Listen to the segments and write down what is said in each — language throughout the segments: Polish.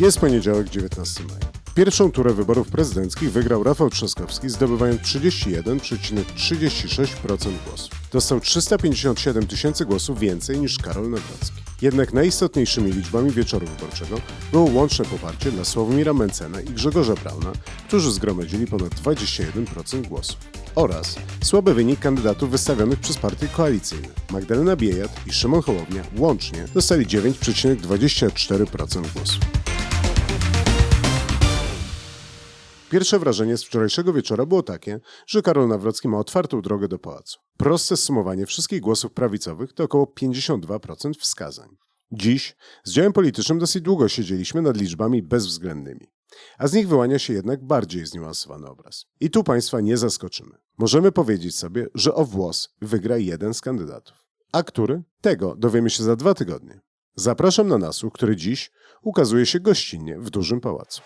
Jest poniedziałek, 19 maja. Pierwszą turę wyborów prezydenckich wygrał Rafał Trzaskowski, zdobywając 31,36% głosów. Dostał 357 tysięcy głosów więcej niż Karol Nawrocki. Jednak najistotniejszymi liczbami wieczoru wyborczego było łączne poparcie dla Sławomira Mencena i Grzegorza Brauna, którzy zgromadzili ponad 21% głosów. Oraz słaby wynik kandydatów wystawionych przez partie koalicyjne. Magdalena Biejat i Szymon Hołownia łącznie dostali 9,24% głosów. Pierwsze wrażenie z wczorajszego wieczora było takie, że Karol Nawrocki ma otwartą drogę do pałacu. Proste sumowanie wszystkich głosów prawicowych to około 52% wskazań. Dziś z działem politycznym dosyć długo siedzieliśmy nad liczbami bezwzględnymi. A z nich wyłania się jednak bardziej zniuansowany obraz. I tu Państwa nie zaskoczymy. Możemy powiedzieć sobie, że o włos wygra jeden z kandydatów. A który? Tego dowiemy się za dwa tygodnie. Zapraszam na nasłuch, który dziś ukazuje się gościnnie w dużym pałacu.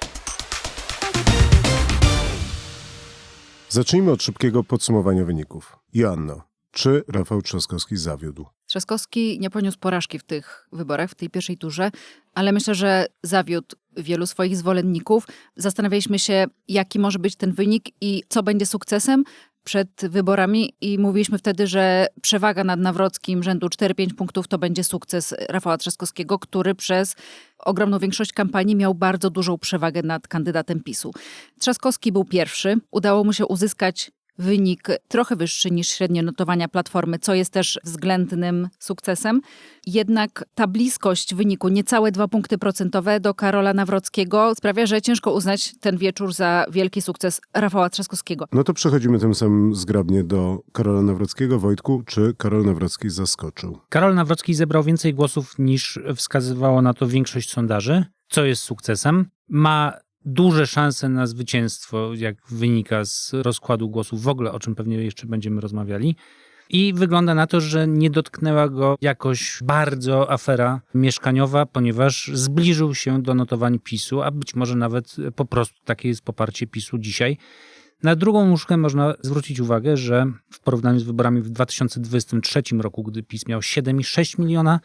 Zacznijmy od szybkiego podsumowania wyników. Joanno, czy Rafał Trzaskowski zawiódł? Trzaskowski nie poniósł porażki w tych wyborach, w tej pierwszej turze, ale myślę, że zawiódł wielu swoich zwolenników. Zastanawialiśmy się, jaki może być ten wynik i co będzie sukcesem przed wyborami i mówiliśmy wtedy, że przewaga nad Nawrockim rzędu 4-5 punktów to będzie sukces Rafała Trzaskowskiego, który przez ogromną większość kampanii miał bardzo dużą przewagę nad kandydatem PiSu. Trzaskowski był pierwszy. Udało mu się uzyskać wynik trochę wyższy niż średnie notowania Platformy, co jest też względnym sukcesem. Jednak ta bliskość wyniku, niecałe dwa punkty procentowe do Karola Nawrockiego sprawia, że ciężko uznać ten wieczór za wielki sukces Rafała Trzaskowskiego. No to przechodzimy tym samym zgrabnie do Karola Nawrockiego. Wojtku, czy Karol Nawrocki zaskoczył? Karol Nawrocki zebrał więcej głosów niż wskazywało na to większość sondaży, co jest sukcesem. Ma duże szanse na zwycięstwo, jak wynika z rozkładu głosów, w ogóle o czym pewnie jeszcze będziemy rozmawiali. I wygląda na to, że nie dotknęła go jakoś bardzo afera mieszkaniowa, ponieważ zbliżył się do notowań PiSu, a być może nawet po prostu takie jest poparcie PiSu dzisiaj. Na drugą nóżkę można zwrócić uwagę, że w porównaniu z wyborami w 2023 roku, gdy PiS miał 7,6 miliona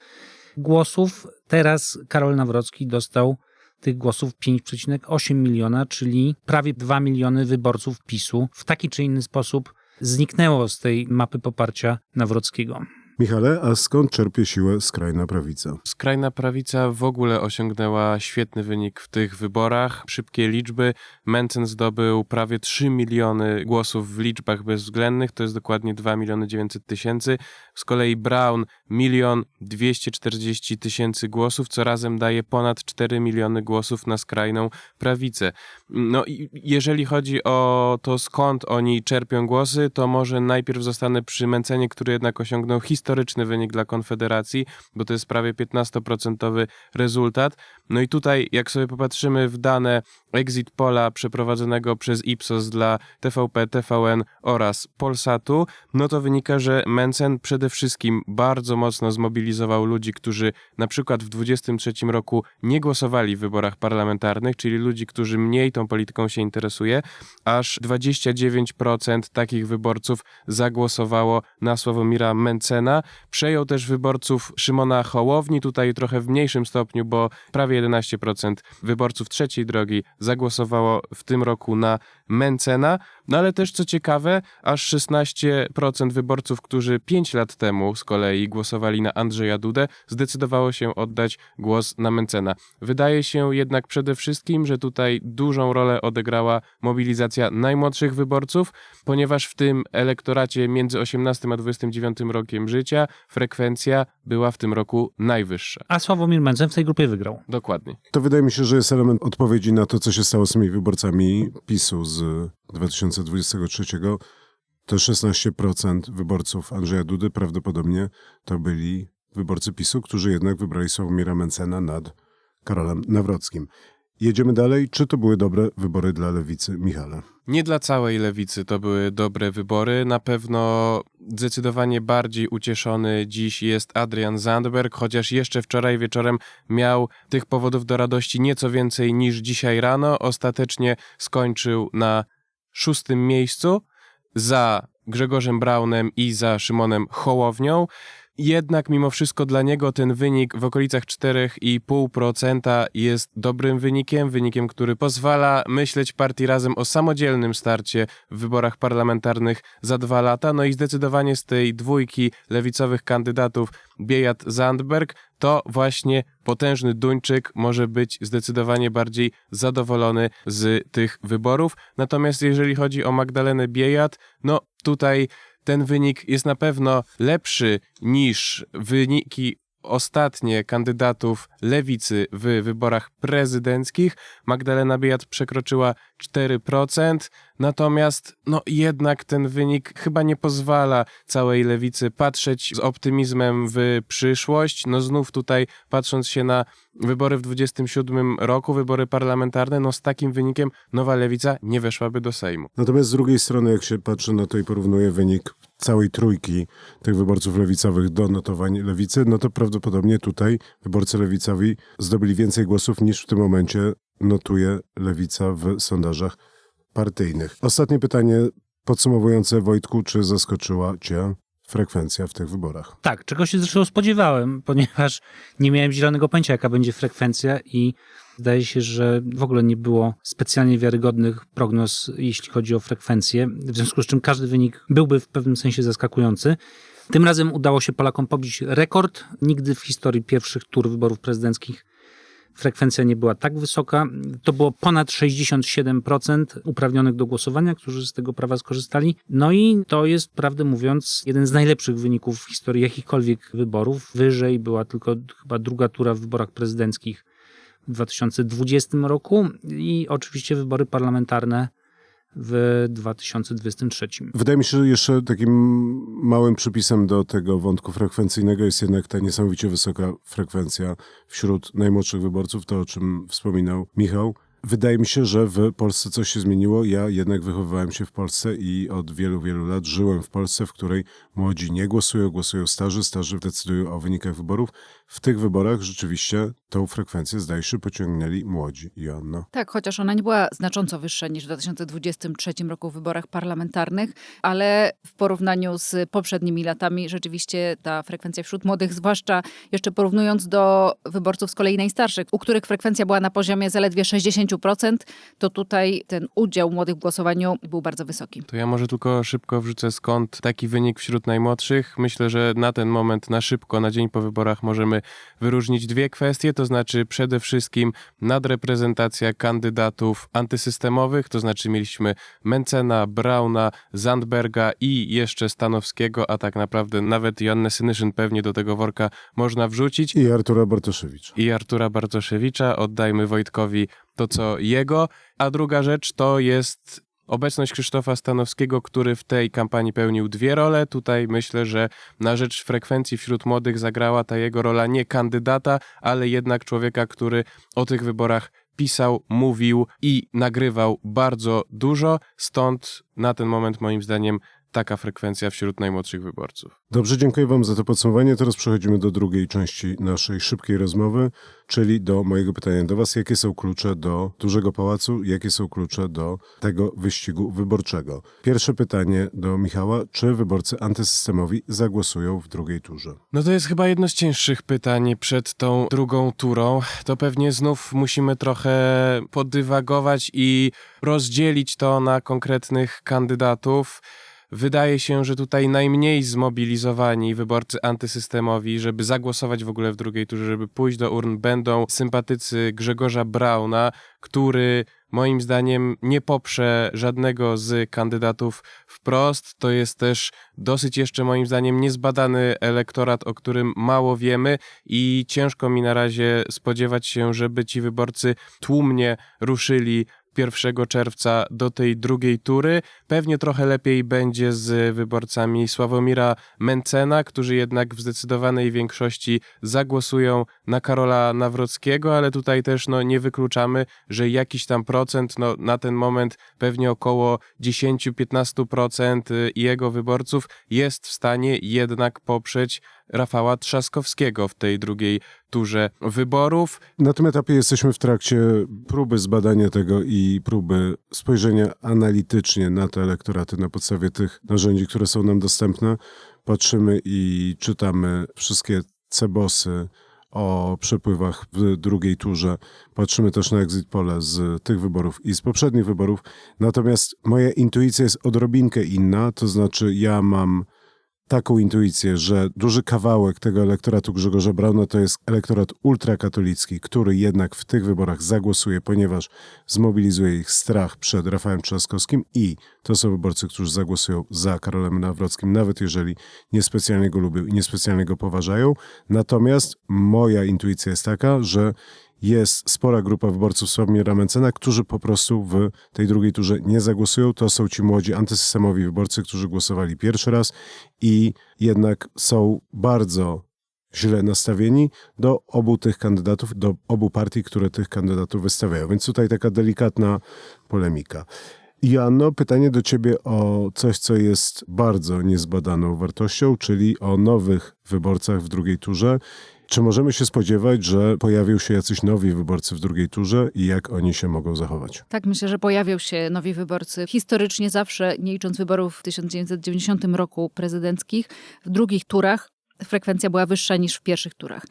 głosów, teraz Karol Nawrocki dostał tych głosów 5,8 miliona, czyli prawie 2 miliony wyborców PiSu w taki czy inny sposób zniknęło z tej mapy poparcia Nawrockiego. Michale, a skąd czerpie siłę skrajna prawica? Skrajna prawica w ogóle osiągnęła świetny wynik w tych wyborach. Szybkie liczby. Mencen zdobył prawie 3 miliony głosów w liczbach bezwzględnych, to jest dokładnie 2 miliony 900 tysięcy. Z kolei Brown milion 240 tysięcy głosów, co razem daje ponad 4 miliony głosów na skrajną prawicę. No i jeżeli chodzi o to, skąd oni czerpią głosy, to może najpierw zostanę przy Mencenie, który jednak osiągnął historyczny wynik dla Konfederacji, bo to jest prawie 15% rezultat. No i tutaj, jak sobie popatrzymy w dane exit pola przeprowadzonego przez Ipsos dla TVP, TVN oraz Polsatu, no to wynika, że Mencen przede wszystkim bardzo mocno zmobilizował ludzi, którzy na przykład w 23 roku nie głosowali w wyborach parlamentarnych, czyli ludzi, którzy mniej tą polityką się interesuje, aż 29% takich wyborców zagłosowało na Sławomira Mencena. Przejął też wyborców Szymona Hołowni, tutaj trochę w mniejszym stopniu, bo prawie 11% wyborców trzeciej drogi zagłosowało w tym roku na Mencena. No ale też co ciekawe, aż 16% wyborców, którzy 5 lat temu z kolei głosowali na Andrzeja Dudę, zdecydowało się oddać głos na Mencena. Wydaje się jednak przede wszystkim, że tutaj dużą rolę odegrała mobilizacja najmłodszych wyborców, ponieważ w tym elektoracie między 18 a 29 rokiem życia frekwencja była w tym roku najwyższa. A Sławomir Mencen w tej grupie wygrał. Dokładnie. To wydaje mi się, że jest element odpowiedzi na to, co się stało z tymi wyborcami PiSu z 2023. Te 16% wyborców Andrzeja Dudy prawdopodobnie to byli wyborcy PiSu, którzy jednak wybrali Sławomira Mencena nad Karolem Nawrockim. Jedziemy dalej. Czy to były dobre wybory dla lewicy, Michale? Nie dla całej lewicy to były dobre wybory. Na pewno zdecydowanie bardziej ucieszony dziś jest Adrian Zandberg, chociaż jeszcze wczoraj wieczorem miał tych powodów do radości nieco więcej niż dzisiaj rano. Ostatecznie skończył na szóstym miejscu za Grzegorzem Braunem i za Szymonem Hołownią. Jednak mimo wszystko dla niego ten wynik w okolicach 4,5% jest dobrym wynikiem, wynikiem, który pozwala myśleć partii razem o samodzielnym starcie w wyborach parlamentarnych za dwa lata. No i zdecydowanie z tej dwójki lewicowych kandydatów Biejat Zandberg to właśnie potężny Duńczyk może być zdecydowanie bardziej zadowolony z tych wyborów. Natomiast jeżeli chodzi o Magdalenę Biejat, no tutaj ten wynik jest na pewno lepszy niż wyniki ostatnie kandydatów lewicy w wyborach prezydenckich. Magdalena Biejat przekroczyła 4%, natomiast no jednak ten wynik chyba nie pozwala całej lewicy patrzeć z optymizmem w przyszłość. No znów tutaj patrząc się na wybory w 27 roku, wybory parlamentarne, no z takim wynikiem nowa lewica nie weszłaby do Sejmu. Natomiast z drugiej strony, jak się patrzy na to i porównuje wynik całej trójki tych wyborców lewicowych do notowań lewicy, no to prawdopodobnie tutaj wyborcy lewicowi zdobyli więcej głosów niż w tym momencie notuje lewica w sondażach partyjnych. Ostatnie pytanie podsumowujące, Wojtku, czy zaskoczyła cię frekwencja w tych wyborach? Tak, czego się zresztą spodziewałem, ponieważ nie miałem zielonego pojęcia, jaka będzie frekwencja i zdaje się, że w ogóle nie było specjalnie wiarygodnych prognoz, jeśli chodzi o frekwencję, w związku z czym każdy wynik byłby w pewnym sensie zaskakujący. Tym razem udało się Polakom pobić rekord. Nigdy w historii pierwszych tur wyborów prezydenckich frekwencja nie była tak wysoka. To było ponad 67% uprawnionych do głosowania, którzy z tego prawa skorzystali. No i to jest, prawdę mówiąc, jeden z najlepszych wyników w historii jakichkolwiek wyborów. Wyżej była tylko chyba druga tura w wyborach prezydenckich w 2020 roku i oczywiście wybory parlamentarne w 2023. Wydaje mi się, że jeszcze takim małym przypisem do tego wątku frekwencyjnego jest jednak ta niesamowicie wysoka frekwencja wśród najmłodszych wyborców, to o czym wspominał Michał. Wydaje mi się, że w Polsce coś się zmieniło. Ja jednak wychowywałem się w Polsce i od wielu, wielu lat żyłem w Polsce, w której młodzi nie głosują, głosują starzy, starzy decydują o wynikach wyborów. W tych wyborach rzeczywiście tą frekwencję, zdaje się, pociągnęli młodzi. Joanna. Tak, chociaż ona nie była znacząco wyższa niż w 2023 roku w wyborach parlamentarnych, ale w porównaniu z poprzednimi latami rzeczywiście ta frekwencja wśród młodych, zwłaszcza jeszcze porównując do wyborców z kolei najstarszych, u których frekwencja była na poziomie zaledwie 60%, to tutaj ten udział młodych w głosowaniu był bardzo wysoki. To ja może tylko szybko wrzucę skąd taki wynik wśród najmłodszych. Myślę, że na ten moment, na szybko, na dzień po wyborach możemy wyróżnić dwie kwestie, to znaczy przede wszystkim nadreprezentacja kandydatów antysystemowych, to znaczy mieliśmy Mencena, Brauna, Zandberga i jeszcze Stanowskiego, a tak naprawdę nawet Joannę Synyszyn pewnie do tego worka można wrzucić. I Artura Bartoszewicz. I Artura Bartoszewicza, oddajmy Wojtkowi to, co jego. A druga rzecz to jest obecność Krzysztofa Stanowskiego, który w tej kampanii pełnił dwie role. Tutaj myślę, że na rzecz frekwencji wśród młodych zagrała ta jego rola nie kandydata, ale jednak człowieka, który o tych wyborach pisał, mówił i nagrywał bardzo dużo. Stąd na ten moment moim zdaniem taka frekwencja wśród najmłodszych wyborców. Dobrze, dziękuję Wam za to podsumowanie. Teraz przechodzimy do drugiej części naszej szybkiej rozmowy, czyli do mojego pytania do Was. Jakie są klucze do dużego pałacu? Jakie są klucze do tego wyścigu wyborczego? Pierwsze pytanie do Michała. Czy wyborcy antysystemowi zagłosują w drugiej turze? No to jest chyba jedno z cięższych pytań przed tą drugą turą. To pewnie znów musimy trochę podywagować i rozdzielić to na konkretnych kandydatów. Wydaje się, że tutaj najmniej zmobilizowani wyborcy antysystemowi, żeby zagłosować w ogóle w drugiej turze, żeby pójść do urn, będą sympatycy Grzegorza Brauna, który moim zdaniem nie poprze żadnego z kandydatów wprost. To jest też dosyć jeszcze moim zdaniem niezbadany elektorat, o którym mało wiemy i ciężko mi na razie spodziewać się, żeby ci wyborcy tłumnie ruszyli 1 czerwca do tej drugiej tury. Pewnie trochę lepiej będzie z wyborcami Sławomira Mencena, którzy jednak w zdecydowanej większości zagłosują na Karola Nawrockiego, ale tutaj też no, nie wykluczamy, że jakiś tam procent, no, na ten moment pewnie około 10-15% jego wyborców jest w stanie jednak poprzeć Rafała Trzaskowskiego w tej drugiej turze wyborów. Na tym etapie jesteśmy w trakcie próby zbadania tego i próby spojrzenia analitycznie na te elektoraty na podstawie tych narzędzi, które są nam dostępne. patrzymy i czytamy wszystkie cebosy o przepływach w drugiej turze. Patrzymy też na exit pole z tych wyborów i z poprzednich wyborów. Natomiast moja intuicja jest odrobinkę inna, to znaczy ja mam taką intuicję, że duży kawałek tego elektoratu Grzegorza Brauna to jest elektorat ultrakatolicki, który jednak w tych wyborach zagłosuje, ponieważ zmobilizuje ich strach przed Rafałem Trzaskowskim i to są wyborcy, którzy zagłosują za Karolem Nawrockim, nawet jeżeli niespecjalnie go lubią i niespecjalnie go poważają. Natomiast moja intuicja jest taka, że jest spora grupa wyborców Sławomira Mencena, którzy po prostu w tej drugiej turze nie zagłosują. To są ci młodzi antysystemowi wyborcy, którzy głosowali pierwszy raz i jednak są bardzo źle nastawieni do obu tych kandydatów, do obu partii, które tych kandydatów wystawiają. Więc tutaj taka delikatna polemika. Joanno, pytanie do ciebie o coś, co jest bardzo niezbadaną wartością, czyli o nowych wyborcach w drugiej turze. Czy możemy się spodziewać, że pojawią się jacyś nowi wyborcy w drugiej turze i jak oni się mogą zachować? Tak, myślę, że pojawią się nowi wyborcy. Historycznie zawsze, nie licząc wyborów w 1990 roku prezydenckich, w drugich turach frekwencja była wyższa niż w pierwszych turach.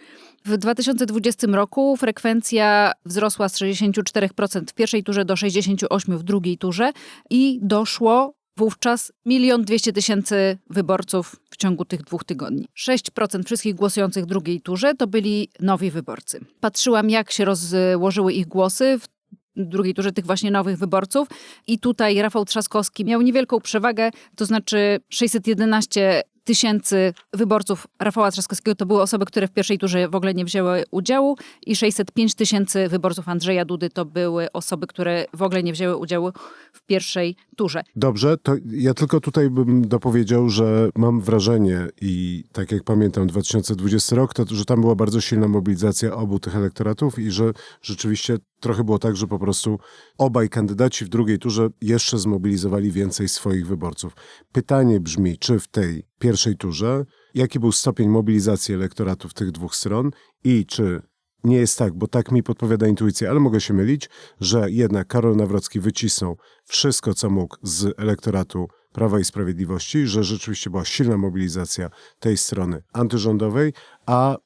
W 2020 roku frekwencja wzrosła z 64% w pierwszej turze do 68% w drugiej turze i doszło wówczas milion dwieście tysięcy wyborców w ciągu tych dwóch tygodni. 6% wszystkich głosujących w drugiej turze to byli nowi wyborcy. Patrzyłam, jak się rozłożyły ich głosy w drugiej turze tych właśnie nowych wyborców i tutaj Rafał Trzaskowski miał niewielką przewagę, to znaczy 611 tysięcy wyborców Rafała Trzaskowskiego to były osoby, które w pierwszej turze w ogóle nie wzięły udziału i 605 tysięcy wyborców Andrzeja Dudy to były osoby, które w ogóle nie wzięły udziału w pierwszej turze. Dobrze, to ja tylko tutaj bym dopowiedział, że mam wrażenie i tak jak pamiętam 2020 rok, to że tam była bardzo silna mobilizacja obu tych elektoratów i że rzeczywiście trochę było tak, że po prostu obaj kandydaci w drugiej turze jeszcze zmobilizowali więcej swoich wyborców. Pytanie brzmi, czy w tej pierwszej turze, jaki był stopień mobilizacji elektoratów tych dwóch stron i czy nie jest tak, bo tak mi podpowiada intuicja, ale mogę się mylić, że jednak Karol Nawrocki wycisnął wszystko, co mógł z elektoratu Prawa i Sprawiedliwości, że rzeczywiście była silna mobilizacja tej strony antyrządowej, a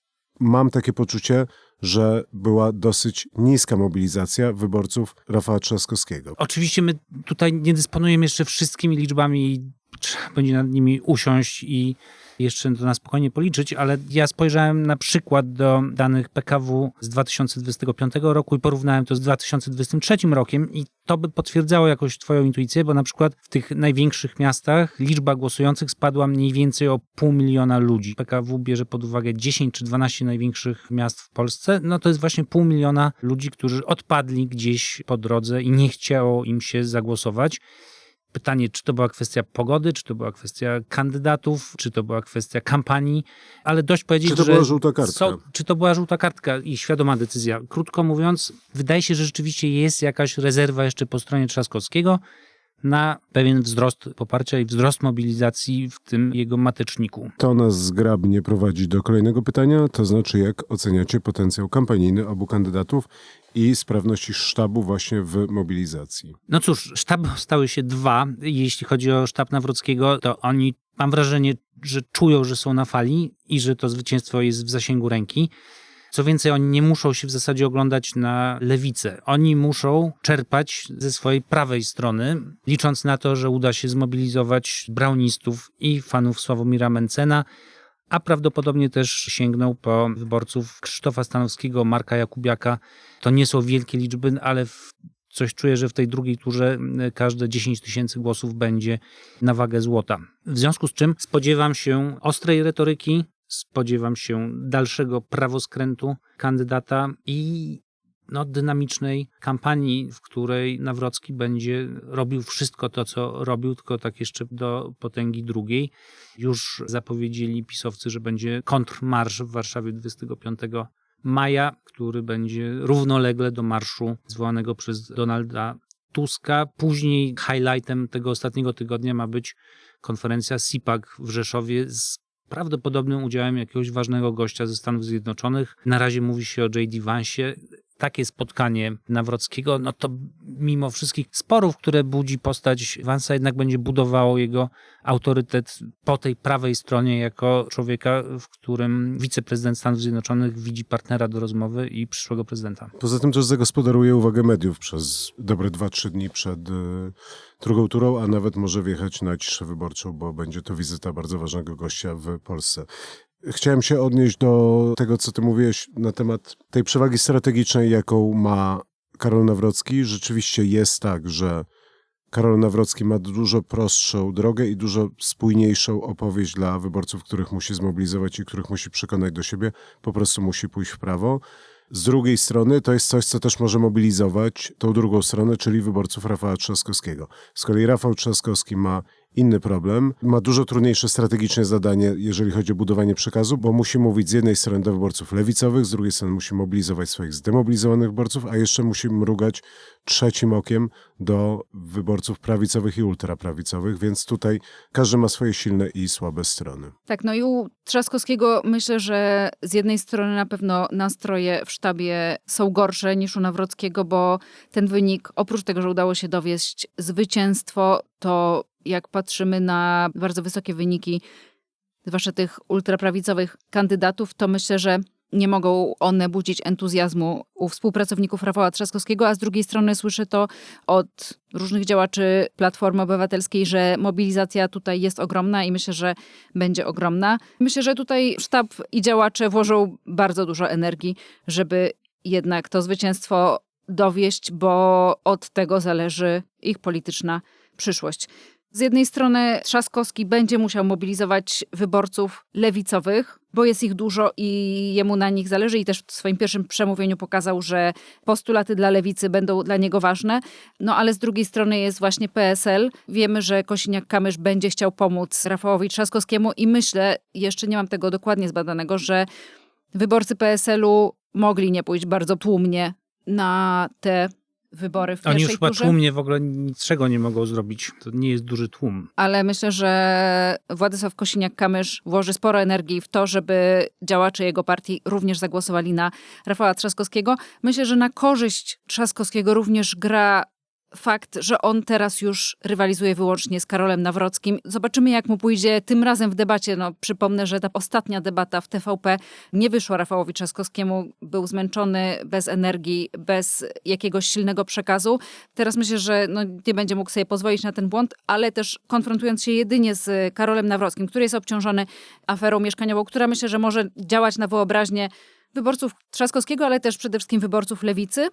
mam takie poczucie, że była dosyć niska mobilizacja wyborców Rafała Trzaskowskiego. Oczywiście my tutaj nie dysponujemy jeszcze wszystkimi liczbami trzeba będzie nad nimi usiąść i jeszcze to na spokojnie policzyć, ale ja spojrzałem na przykład do danych PKW z 2025 roku i porównałem to z 2023 rokiem i to by potwierdzało jakoś twoją intuicję, bo na przykład w tych największych miastach liczba głosujących spadła mniej więcej o pół miliona ludzi. PKW bierze pod uwagę 10 czy 12 największych miast w Polsce, no to jest właśnie pół miliona ludzi, którzy odpadli gdzieś po drodze i nie chciało im się zagłosować. Pytanie, czy to była kwestia pogody, czy to była kwestia kandydatów, czy to była kwestia kampanii, ale dość powiedzieć, Czy to że była żółta kartka? są- czy to była żółta kartka i świadoma decyzja. Krótko mówiąc, wydaje się, że rzeczywiście jest jakaś rezerwa jeszcze po stronie Trzaskowskiego na pewien wzrost poparcia i wzrost mobilizacji w tym jego mateczniku. To nas zgrabnie prowadzi do kolejnego pytania, to znaczy jak oceniacie potencjał kampanijny obu kandydatów i sprawności sztabu właśnie w mobilizacji. No cóż, sztab stały się dwa. Jeśli chodzi o sztab Nawrockiego, to oni, mam wrażenie, że czują, że są na fali i że to zwycięstwo jest w zasięgu ręki. Co więcej, oni nie muszą się w zasadzie oglądać na lewicę. Oni muszą czerpać ze swojej prawej strony, licząc na to, że uda się zmobilizować braunistów i fanów Sławomira Mencena, a prawdopodobnie też sięgną po wyborców Krzysztofa Stanowskiego, Marka Jakubiaka. To nie są wielkie liczby, ale coś czuję, że w tej drugiej turze y, każde 10 tysięcy głosów będzie na wagę złota. W związku z czym spodziewam się ostrej retoryki, spodziewam się dalszego prawoskrętu kandydata i no, dynamicznej kampanii, w której Nawrocki będzie robił wszystko to, co robił, tylko tak jeszcze do potęgi drugiej. Już zapowiedzieli pisowcy, że będzie kontrmarsz w Warszawie 25 maja, który będzie równolegle do marszu zwołanego przez Donalda Tuska. Później highlightem tego ostatniego tygodnia ma być konferencja CIPAC w Rzeszowie z prawdopodobnym udziałem jakiegoś ważnego gościa ze Stanów Zjednoczonych. Na razie mówi się o J.D. Vance'ie. Takie spotkanie Nawrockiego, no to mimo wszystkich sporów, które budzi postać Vansa, jednak będzie budowało jego autorytet po tej prawej stronie jako człowieka, w którym wiceprezydent Stanów Zjednoczonych widzi partnera do rozmowy i przyszłego prezydenta. Poza tym też zagospodaruje uwagę mediów przez dobre 2-3 dni przed y, drugą turą, a nawet może wjechać na ciszę wyborczą, bo będzie to wizyta bardzo ważnego gościa w Polsce. Chciałem się odnieść do tego, co ty mówiłeś na temat tej przewagi strategicznej, jaką ma Karol Nawrocki. Rzeczywiście jest tak, że Karol Nawrocki ma dużo prostszą drogę i dużo spójniejszą opowieść dla wyborców, których musi zmobilizować i których musi przekonać do siebie. Po prostu musi pójść w prawo. Z drugiej strony to jest coś, co też może mobilizować tą drugą stronę, czyli wyborców Rafała Trzaskowskiego. Z kolei Rafał Trzaskowski ma inny problem, ma dużo trudniejsze strategiczne zadanie, jeżeli chodzi o budowanie przekazu, bo musi mówić z jednej strony do wyborców lewicowych, z drugiej strony musi mobilizować swoich zdemobilizowanych wyborców, a jeszcze musi mrugać trzecim okiem do wyborców prawicowych i ultraprawicowych, więc tutaj każdy ma swoje silne i słabe strony. Tak, no i u Trzaskowskiego myślę, że z jednej strony na pewno nastroje w sztabie są gorsze niż u Nawrockiego, bo ten wynik, oprócz tego, że udało się dowieść zwycięstwo, to jak patrzymy na bardzo wysokie wyniki, zwłaszcza tych ultraprawicowych kandydatów, to myślę, że nie mogą one budzić entuzjazmu u współpracowników Rafała Trzaskowskiego, a z drugiej strony słyszę to od różnych działaczy Platformy Obywatelskiej, że mobilizacja tutaj jest ogromna i myślę, że będzie ogromna. Myślę, że tutaj sztab i działacze włożą bardzo dużo energii, żeby jednak to zwycięstwo dowieść, bo od tego zależy ich polityczna przyszłość. Z jednej strony Trzaskowski będzie musiał mobilizować wyborców lewicowych, bo jest ich dużo i jemu na nich zależy i też w swoim pierwszym przemówieniu pokazał, że postulaty dla lewicy będą dla niego ważne. No ale z drugiej strony jest właśnie PSL. Wiemy, że Kosiniak-Kamysz będzie chciał pomóc Rafałowi Trzaskowskiemu i myślę, jeszcze nie mam tego dokładnie zbadanego, że wyborcy PSL-u mogli nie pójść bardzo tłumnie na te wybory w Oni pierwszej już chyba turze. tłumnie w ogóle niczego nie mogą zrobić. To nie jest duży tłum. ale myślę, że Władysław Kosiniak-Kamysz włoży sporo energii w to, żeby działacze jego partii również zagłosowali na Rafała Trzaskowskiego. Myślę, że na korzyść Trzaskowskiego również gra fakt, że on teraz już rywalizuje wyłącznie z Karolem Nawrockim. Zobaczymy, jak mu pójdzie tym razem w debacie. No, przypomnę, że ta ostatnia debata w TVP nie wyszła Rafałowi Trzaskowskiemu. Był zmęczony, bez energii, bez jakiegoś silnego przekazu. Teraz myślę, że no, nie będzie mógł sobie pozwolić na ten błąd, ale też konfrontując się jedynie z Karolem Nawrockim, który jest obciążony aferą mieszkaniową, która myślę, że może działać na wyobraźnię wyborców Trzaskowskiego, ale też przede wszystkim wyborców lewicy,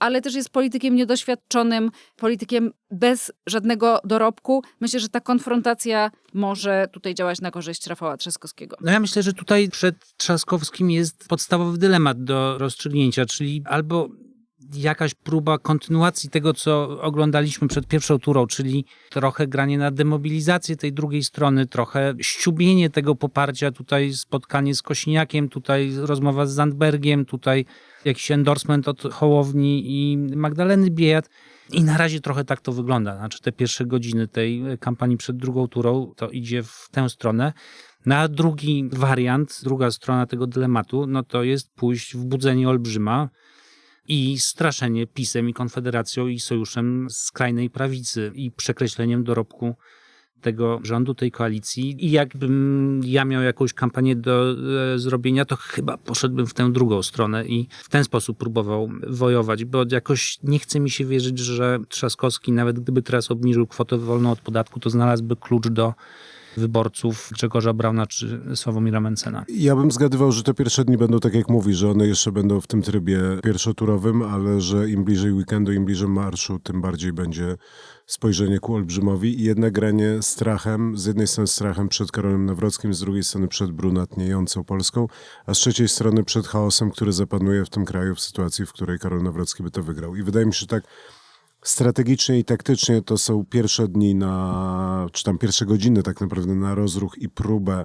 ale też jest politykiem niedoświadczonym, politykiem bez żadnego dorobku. Myślę, że ta konfrontacja może tutaj działać na korzyść Rafała Trzaskowskiego. No ja myślę, że tutaj przed Trzaskowskim jest podstawowy dylemat do rozstrzygnięcia, czyli albo jakaś próba kontynuacji tego, co oglądaliśmy przed pierwszą turą, czyli trochę granie na demobilizację tej drugiej strony, trochę ściubienie tego poparcia, tutaj spotkanie z Kosiniakiem, tutaj rozmowa z Zandbergiem, tutaj jakiś endorsement od Hołowni i Magdaleny Biejat. I na razie trochę tak to wygląda. Znaczy te pierwsze godziny tej kampanii przed drugą turą to idzie w tę stronę. Na drugi wariant, druga strona tego dylematu, no to jest pójść w budzenie olbrzyma i straszenie PiSem i Konfederacją i sojuszem skrajnej prawicy i przekreśleniem dorobku tego rządu, tej koalicji. I jakbym ja miał jakąś kampanię do e, zrobienia, to chyba poszedłbym w tę drugą stronę i w ten sposób próbował wojować, bo jakoś nie chce mi się wierzyć, że Trzaskowski, nawet gdyby teraz obniżył kwotę wolną od podatku, to znalazłby klucz do wyborców Grzegorza Brauna czy Sławomira Mencena. Ja bym zgadywał, że te pierwsze dni będą tak jak mówi, że one jeszcze będą w tym trybie pierwszoturowym, ale że im bliżej weekendu, im bliżej marszu, tym bardziej będzie spojrzenie ku olbrzymowi i jednak granie strachem, z jednej strony strachem przed Karolem Nawrockim, z drugiej strony przed brunatniejącą Polską, a z trzeciej strony przed chaosem, który zapanuje w tym kraju w sytuacji, w której Karol Nawrocki by to wygrał. I wydaje mi się, tak strategicznie i taktycznie to są pierwsze dni na, czy tam pierwsze godziny tak naprawdę na rozruch i próbę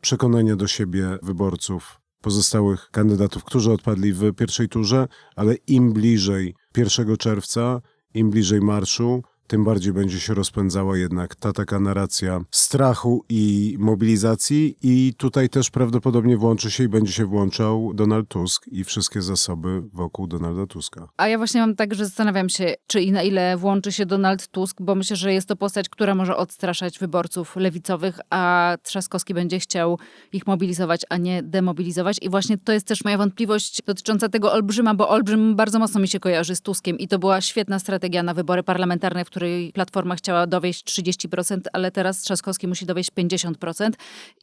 przekonania do siebie wyborców pozostałych kandydatów, którzy odpadli w pierwszej turze, ale im bliżej 1 czerwca, im bliżej marszu, tym bardziej będzie się rozpędzała jednak ta taka narracja strachu i mobilizacji i tutaj też prawdopodobnie włączy się i będzie się włączał Donald Tusk i wszystkie zasoby wokół Donalda Tuska. A ja właśnie mam tak, że zastanawiam się, czy i na ile włączy się Donald Tusk, bo myślę, że jest to postać, która może odstraszać wyborców lewicowych, a Trzaskowski będzie chciał ich mobilizować, a nie demobilizować. I właśnie to jest też moja wątpliwość dotycząca tego Olbrzyma, bo Olbrzym bardzo mocno mi się kojarzy z Tuskiem i to była świetna strategia na wybory parlamentarne, w której Platforma chciała dowieść 30%, ale teraz Trzaskowski musi dowieść 50%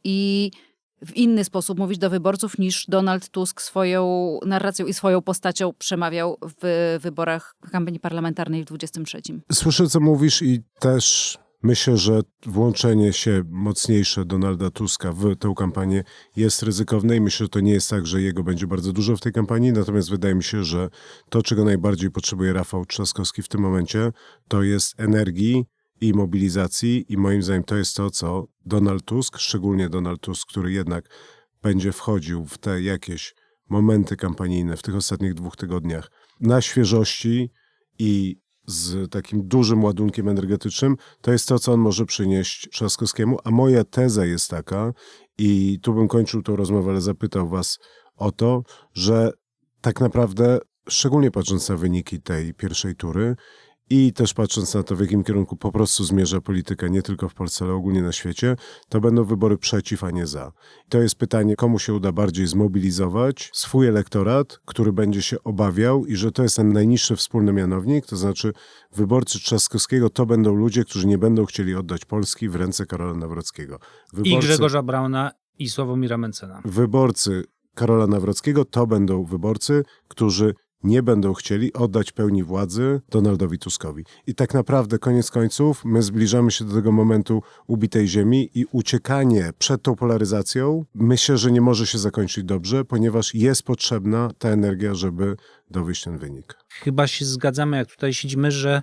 i w inny sposób mówić do wyborców niż Donald Tusk swoją narracją i swoją postacią przemawiał w wyborach kampanii parlamentarnej w 23. Słyszę, co mówisz i też myślę, że włączenie się mocniejsze Donalda Tuska w tę kampanię jest ryzykowne i myślę, że to nie jest tak, że jego będzie bardzo dużo w tej kampanii, natomiast wydaje mi się, że to, czego najbardziej potrzebuje Rafał Trzaskowski w tym momencie, to jest energii i mobilizacji. I moim zdaniem to jest to, co Donald Tusk, szczególnie Donald Tusk, który jednak będzie wchodził w te jakieś momenty kampanijne w tych ostatnich dwóch tygodniach na świeżości i z takim dużym ładunkiem energetycznym, to jest to, co on może przynieść Trzaskowskiemu. A moja teza jest taka, i tu bym kończył tą rozmowę, ale zapytał was o to, że tak naprawdę, szczególnie patrząc na wyniki tej pierwszej tury i też patrząc na to, w jakim kierunku po prostu zmierza polityka, nie tylko w Polsce, ale ogólnie na świecie, to będą wybory przeciw, a nie za. To jest pytanie, komu się uda bardziej zmobilizować swój elektorat, który będzie się obawiał i że to jest ten najniższy wspólny mianownik, to znaczy wyborcy Trzaskowskiego to będą ludzie, którzy nie będą chcieli oddać Polski w ręce Karola Nawrockiego. I Grzegorza Brauna i Sławomira Mencena. wyborcy Karola Nawrockiego to będą wyborcy, którzy nie będą chcieli oddać pełni władzy Donaldowi Tuskowi. I tak naprawdę, koniec końców, my zbliżamy się do tego momentu ubitej ziemi i uciekanie przed tą polaryzacją myślę, że nie może się zakończyć dobrze, ponieważ jest potrzebna ta energia, żeby dowieść ten wynik. Chyba się zgadzamy, jak tutaj siedzimy, że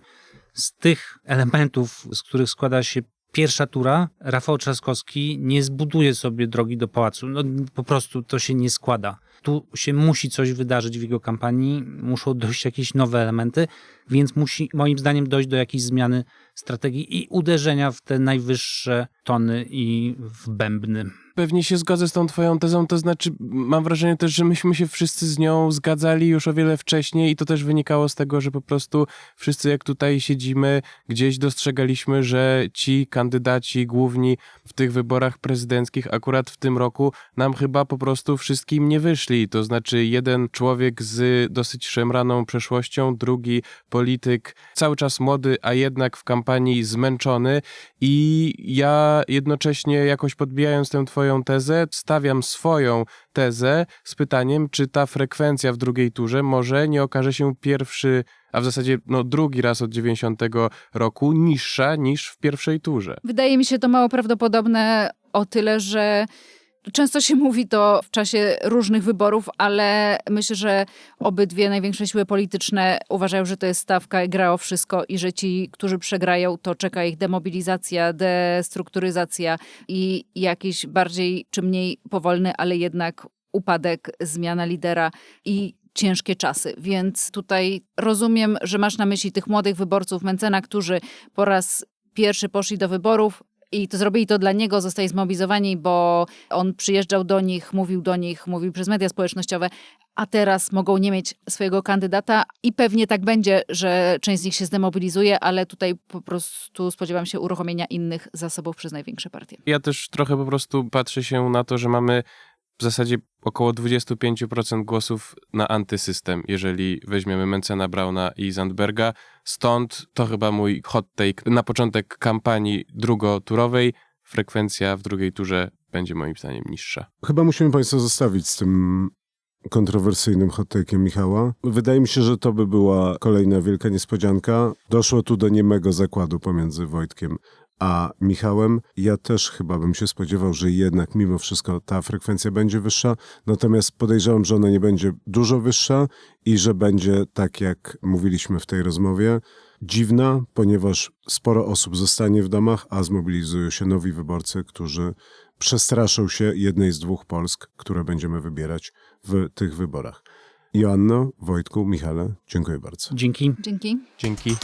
z tych elementów, z których składa się pierwsza tura, Rafał Trzaskowski nie zbuduje sobie drogi do pałacu. No, po prostu to się nie składa. Tu się musi coś wydarzyć w jego kampanii, muszą dojść jakieś nowe elementy, więc musi moim zdaniem dojść do jakiejś zmiany strategii i uderzenia w te najwyższe tony i w bębny. Pewnie się zgodzę z tą twoją tezą, to znaczy mam wrażenie też, że myśmy się wszyscy z nią zgadzali już o wiele wcześniej i to też wynikało z tego, że po prostu wszyscy jak tutaj siedzimy, gdzieś dostrzegaliśmy, że ci kandydaci główni w tych wyborach prezydenckich akurat w tym roku nam chyba po prostu wszystkim nie wyszli. To znaczy jeden człowiek z dosyć szemraną przeszłością, drugi polityk cały czas młody, a jednak w kampanii zmęczony i ja jednocześnie jakoś podbijając tę twoją tezę, stawiam swoją tezę z pytaniem, czy ta frekwencja w drugiej turze może nie okaże się pierwszy, a w zasadzie no, drugi raz od 90 roku niższa niż w pierwszej turze. Wydaje mi się to mało prawdopodobne o tyle, że Często się mówi to w czasie różnych wyborów, ale myślę, że obydwie największe siły polityczne uważają, że to jest stawka gra o wszystko i że ci, którzy przegrają, to czeka ich demobilizacja, destrukturyzacja i jakiś bardziej czy mniej powolny, ale jednak upadek, zmiana lidera i ciężkie czasy. Więc tutaj rozumiem, że masz na myśli tych młodych wyborców Mencena, którzy po raz pierwszy poszli do wyborów, i to zrobili to dla niego, zostali zmobilizowani, bo on przyjeżdżał do nich, mówił do nich, mówił przez media społecznościowe, a teraz mogą nie mieć swojego kandydata i pewnie tak będzie, że część z nich się zdemobilizuje, ale tutaj po prostu spodziewam się uruchomienia innych zasobów przez największe partie. Ja też trochę po prostu patrzę się na to, że mamy w zasadzie około 25% głosów na antysystem, jeżeli weźmiemy Mencena, Brauna i Zandberga. Stąd to chyba mój hot take. Na początek kampanii drugoturowej frekwencja w drugiej turze będzie moim zdaniem niższa. Chyba musimy Państwa zostawić z tym kontrowersyjnym hot-take'iem Michała. Wydaje mi się, że to by była kolejna wielka niespodzianka. Doszło tu do niemego zakładu pomiędzy Wojtkiem a Michałem. Ja też chyba bym się spodziewał, że jednak mimo wszystko ta frekwencja będzie wyższa, natomiast podejrzewam, że ona nie będzie dużo wyższa i że będzie tak, jak mówiliśmy w tej rozmowie, dziwna, ponieważ sporo osób zostanie w domach, a zmobilizują się nowi wyborcy, którzy przestraszą się jednej z dwóch Polsk, które będziemy wybierać w tych wyborach. Joanno, Wojtku, Michale, dziękuję bardzo. Dzięki. Dzięki. Dzięki.